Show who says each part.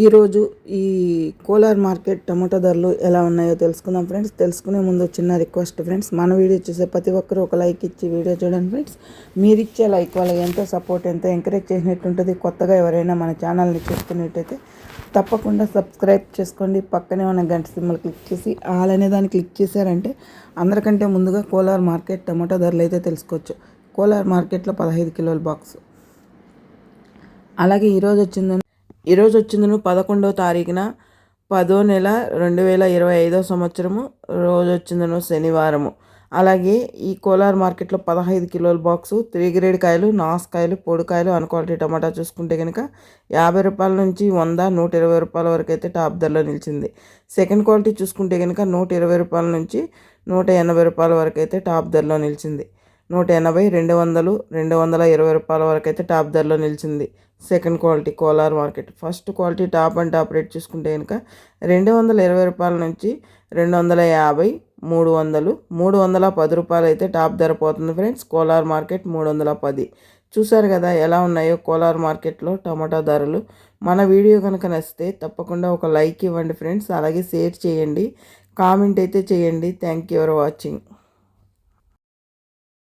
Speaker 1: ఈరోజు ఈ Kolar market tomato ధరలు ఎలా ఉన్నాయో తెలుసుకుందాం ఫ్రెండ్స్. తెలుసుకునే ముందు చిన్న రిక్వెస్ట్ ఫ్రెండ్స్. మన వీడియో చూసే ప్రతి ఒక్కరూ ఒక లైక్ ఇచ్చి వీడియో చూడండి ఫ్రెండ్స్. మీరు ఇచ్చే లైక్ వల్ల ఎంతో సపోర్ట్ ఎంతో ఎంకరేజ్ చేసినట్టు ఉంటుంది. కొత్తగా ఎవరైనా మన ఛానల్ని చూస్తున్నట్టయితే తప్పకుండా సబ్స్క్రైబ్ చేసుకోండి. పక్కనే ఉన్న గంట సింబల్ క్లిక్ చేసి ఆల్ అనే దాన్ని క్లిక్ చేశారంటే అందరికంటే ముందుగా కోలార్ మార్కెట్ టమాటో ధరలు అయితే తెలుసుకోవచ్చు. కోలార్ మార్కెట్లో పదహైదు కిలోల బాక్స్. అలాగే ఈరోజు వచ్చిందని ఈరోజు వచ్చిందను పదకొండవ తారీఖున. పదో నెల రెండు వేల ఇరవై ఐదో సంవత్సరము. రోజు వచ్చిందను శనివారము. అలాగే ఈ కోలార్ మార్కెట్లో పదహైదు కిలోల బాక్సు త్రీ గ్రేడ్ కాయలు నాసుకాయలు పొడికాయలు అన్ క్వాలిటీ టమాటా చూసుకుంటే కనుక యాభై రూపాయల నుంచి వంద నూట ఇరవై రూపాయల వరకు అయితే టాప్ ధరలో నిలిచింది. సెకండ్ క్వాలిటీ చూసుకుంటే కనుక నూట ఇరవై రూపాయల నుంచి నూట ఎనభై రూపాయల వరకు అయితే టాప్ ధరలో నిలిచింది. నూట ఎనభై రెండు వందలు రెండు వందల ఇరవై రూపాయల వరకు అయితే టాప్ ధరలో నిలిచింది. Second quality Kolar market. First quality top and top rate చూసుకుంటే కనుక రెండు వందల ఇరవై రూపాయల నుంచి రెండు వందల యాభై మూడు వందలు మూడు వందల పది రూపాయలు అయితే టాప్ ధర పోతుంది ఫ్రెండ్స్. కోలార్ మార్కెట్ మూడు వందల పది. చూసారు కదా ఎలా ఉన్నాయో కోలార్ మార్కెట్లో టమాటా ధరలు. మన వీడియో కనుక నచ్చితే తప్పకుండా ఒక లైక్ ఇవ్వండి ఫ్రెండ్స్. అలాగే షేర్ చేయండి. కామెంట్ అయితే చేయండి. Thank you for watching.